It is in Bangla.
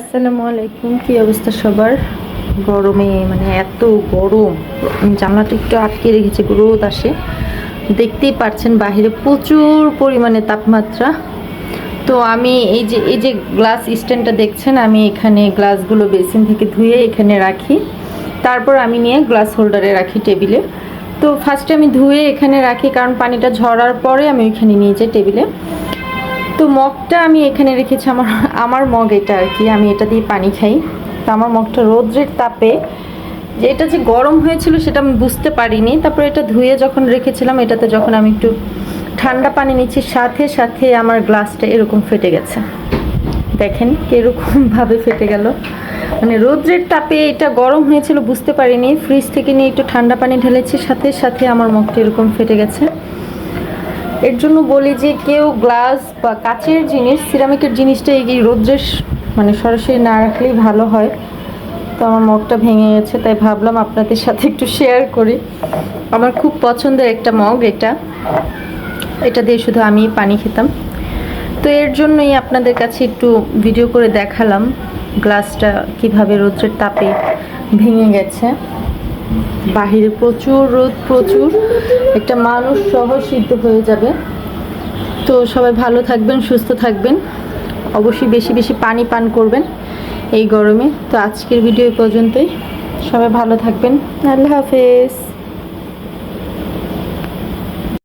আসসালামু আলাইকুম, কি অবস্থা সবার? গরমে মানে এত গরম। জানলাটা একটু আটকে রেখেছে, রোদ আসে। দেখতেই পাচ্ছেন বাইরে প্রচুর পরিমাণে তাপমাত্রা। তো আমি এই যে এই যে গ্লাস স্ট্যান্ডটা দেখছেন, আমি এখানে গ্লাসগুলো বেসিন থেকে ধুয়ে এখানে রাখি। তারপর আমি নিয়ে গ্লাস হোল্ডারে রাখি টেবিলে তো ফার্স্টে আমি ধুয়ে এখানে রাখি, কারণ পানিটা ঝরার পরে আমি ওইখানে নিয়ে যাই টেবিলে তো মগটা আমি এখানে রেখেছি, আমার আমার মগ এটা আর কি, আমি এটা দিয়ে পানি খাই। তো আমার মগটা রৌদ্রের তাপে, যে এটা যে গরম হয়েছিল সেটা আমি বুঝতে পারিনি। তারপরে এটা ধুয়ে যখন রেখেছিলাম, এটাতে যখন আমি একটু ঠান্ডা পানি নিচ্ছি, সাথে সাথে আমার গ্লাসটা এরকম ফেটে গেছে। দেখেন কীরকমভাবে ফেটে গেল। মানে রৌদ্রের তাপে এটা গরম হয়েছিল, বুঝতে পারিনি। ফ্রিজ থেকে নিয়ে একটু ঠান্ডা পানি ঢেলেছি, সাথে সাথে আমার মগটা এরকম ফেটে গেছে। এর জন্য বলি যে কেউ গ্লাস বা কাচের জিনিস, সিরামিকের জিনিসটা এই রোদ্রের মানে সরাসরি না রাখলেই ভালো হয়। তো আমার মগটা ভেঙে গেছে, তাই ভাবলাম আপনাদের সাথে একটু শেয়ার করি। আমার খুব পছন্দের একটা মগ এটা। এটা দিয়ে শুধু আমি পানি খেতাম। তো এর জন্যই আপনাদের কাছে একটু ভিডিও করে দেখালাম, গ্লাসটা কীভাবে রোদ্রের তাপে ভেঙে গেছে। বাহিরে প্রচুর রোদ, প্রচুর। একটা মানুষ সহ সিদ্ধ হয়ে যাবে। তো সবাই ভালো থাকবেন, সুস্থ থাকবেন। অবশ্যই বেশি বেশি পানি পান করবেন এই গরমে। তো আজকের ভিডিও পর্যন্তই। সবাই ভালো থাকবেন। আল্লাহ হাফেজ।